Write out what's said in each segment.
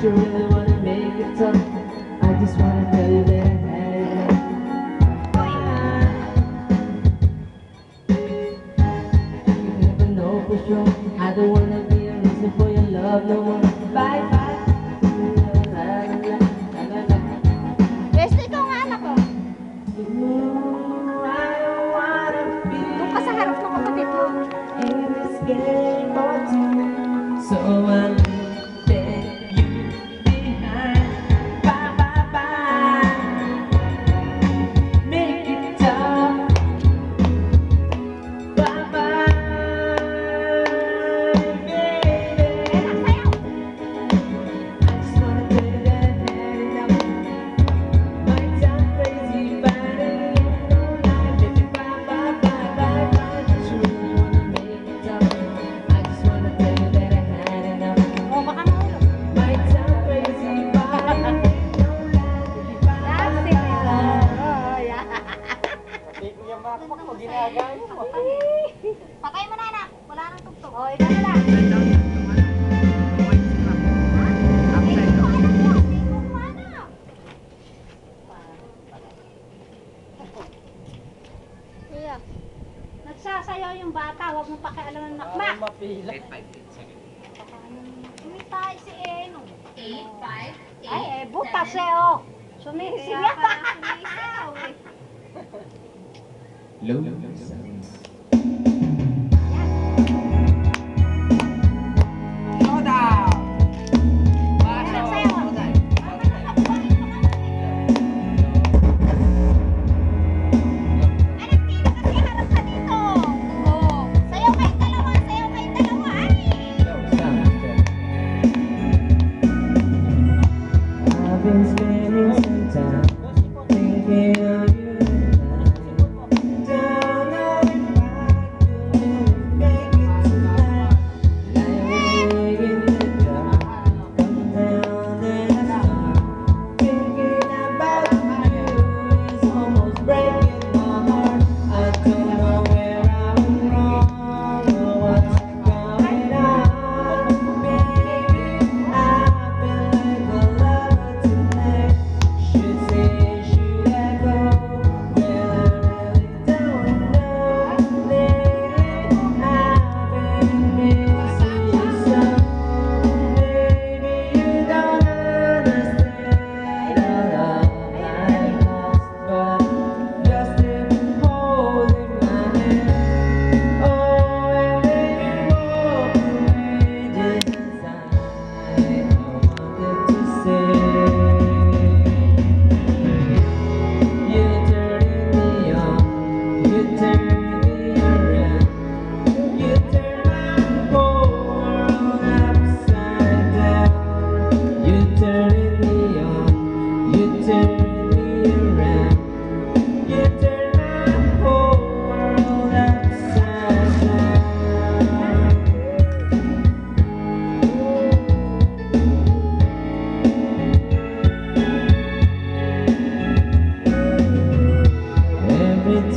Don't you really wanna make it tough? I just wanna tell you that I. You never know for sure. I don't wanna be a reason for your love no more. Sasayaw yung bata, huwag mo pakialam ng nakmak. Ah, mapila. 8-5-8-7. Hindi tayo si Eno. 8-5-8-7. Ay, eh, butas eh, oh. Sumising Kaya pala sumisaw eh. Low, low. Yeah.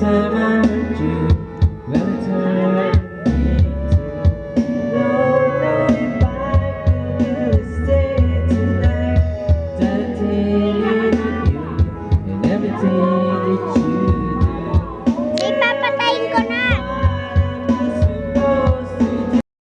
seven.